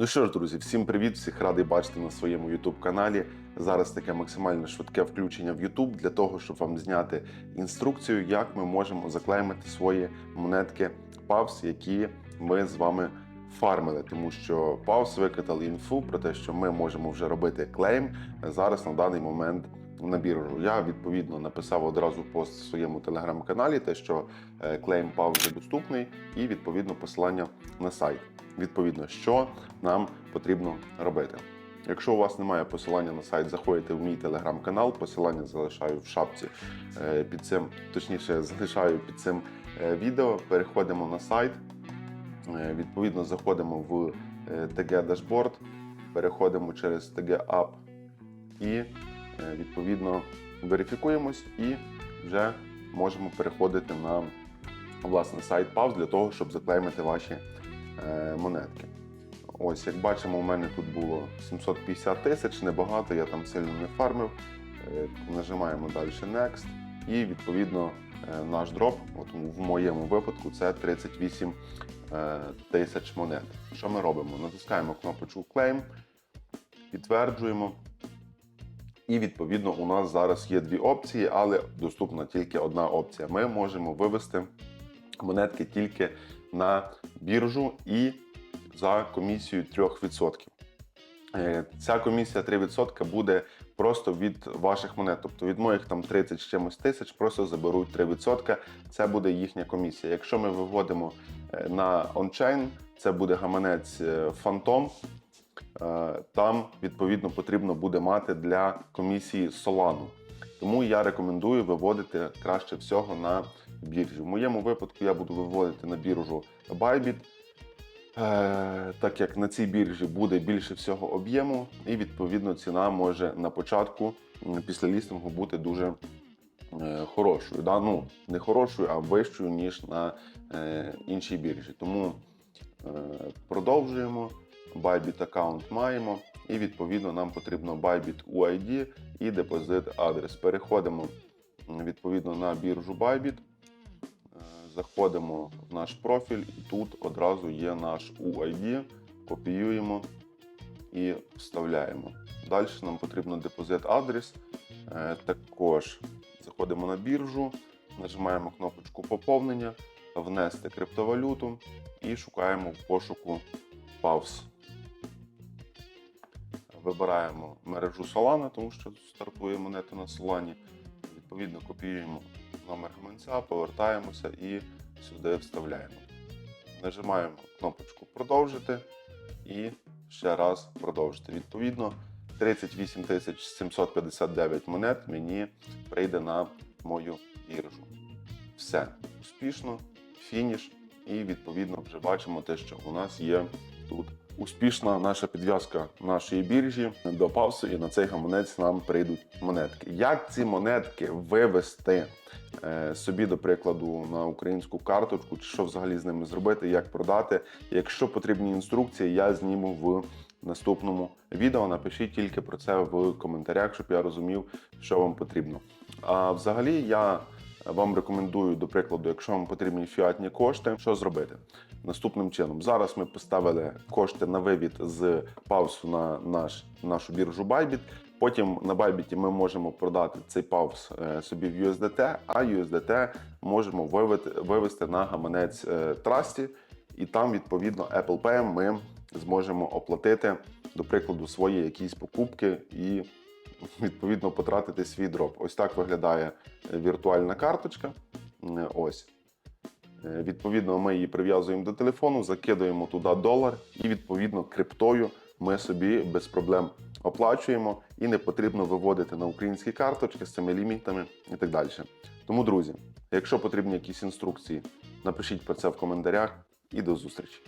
Ну що ж, друзі, всім привіт! Всіх радий бачити на своєму youtube каналі. Зараз таке максимально швидке включення в YouTube для того, щоб вам зняти інструкцію, як ми можемо заклеймити свої монетки PAVS, які ми з вами фармили. Тому що PAVS викатали інфу про те, що ми можемо вже робити клейм зараз на даний момент. На біржу я відповідно написав одразу пост в своєму телеграм-каналі, те, що е, клейм вже доступний, і відповідно посилання на сайт. Відповідно, що нам потрібно робити. Якщо у вас немає посилання на сайт, заходите в мій телеграм-канал. Посилання залишаю в шапці е, під цим, точніше, залишаю під цим е, відео. Переходимо на сайт. Відповідно, заходимо в TG Dashboard, переходимо через TG App і відповідно верифікуємось і вже можемо переходити на власне сайт PAVS для того, щоб заклеймити ваші е, монетки. Ось, як бачимо, у мене тут було 750 тисяч, небагато, я там сильно не фармив. Е, Нажимаємо далі Next. І відповідно е, наш дроп, от в моєму випадку, це 38 е, тисяч монет. Що ми робимо? Натискаємо кнопочку Claim, підтверджуємо. І відповідно у нас зараз є дві опції, але доступна тільки одна опція. Ми можемо вивести монетки тільки на біржу і за комісією 3%. Е, Ця комісія 3% буде просто від ваших монет, тобто від моїх там 30 з чимось тисяч, просто заберуть 3%. Це буде їхня комісія. Якщо ми виводимо е, на ончейн, це буде гаманець Phantom. Е, Там відповідно потрібно буде мати для комісії Solana. Тому я рекомендую виводити краще всього на біржі. В моєму випадку я буду виводити на біржу Bybit, е, так як на цій біржі буде більше всього об'єму, і відповідно ціна може на початку після лістингу бути дуже е, хорошою. Да? Ну, не хорошою, а вищою, ніж на е, іншій біржі. Тому е, продовжуємо. Bybit аккаунт маємо, і відповідно нам потрібно Bybit UID і депозит адрес. Переходимо відповідно на біржу Bybit, е, заходимо в наш профіль, і тут одразу є наш UID, копіюємо і вставляємо. Далі нам потрібно депозит адрес. Е, Також заходимо на біржу, нажимаємо кнопочку поповнення, внести криптовалюту і шукаємо в пошуку PAVS. Вибираємо мережу Solana, тому що стартує монета на Solana. Відповідно, копіюємо номер гаманця, повертаємося і сюди вставляємо. Нажимаємо кнопочку Продовжити і ще раз продовжити. Відповідно, 38 759 монет мені прийде на мою біржу. Все успішно, фініш, і відповідно вже бачимо те, що у нас є тут успішна наша підв'язка нашої біржі до павсу, і на цей гаманець нам прийдуть монетки. Як ці монетки вивести е, собі, до прикладу, на українську карточку, чи що взагалі з ними зробити, як продати? Якщо потрібні інструкції, я зніму в наступному відео. Напишіть тільки про це в коментарях, щоб я розумів, що вам потрібно. А взагалі я. Вам рекомендую, до прикладу, якщо вам потрібні фіатні кошти, що зробити наступним чином. Зараз ми поставили кошти на вивід з паусу на наш, нашу біржу Bybit. Потім на Bybit ми можемо продати цей паус е, собі в USDT, а USDT можемо вивести, на гаманець е, Trusty, і там, відповідно, Apple Pay ми зможемо оплатити, до прикладу, свої якісь покупки і відповідно потратити свій дроп. Ось так виглядає е, віртуальна карточка. Е, Ось. Е, Відповідно, ми її прив'язуємо до телефону, закидуємо туди долар, і відповідно криптою ми собі без проблем оплачуємо і не потрібно виводити на українські карточки з цими лімітами і так далі. Тому, друзі, якщо потрібні якісь інструкції, напишіть про це в коментарях і до зустрічі.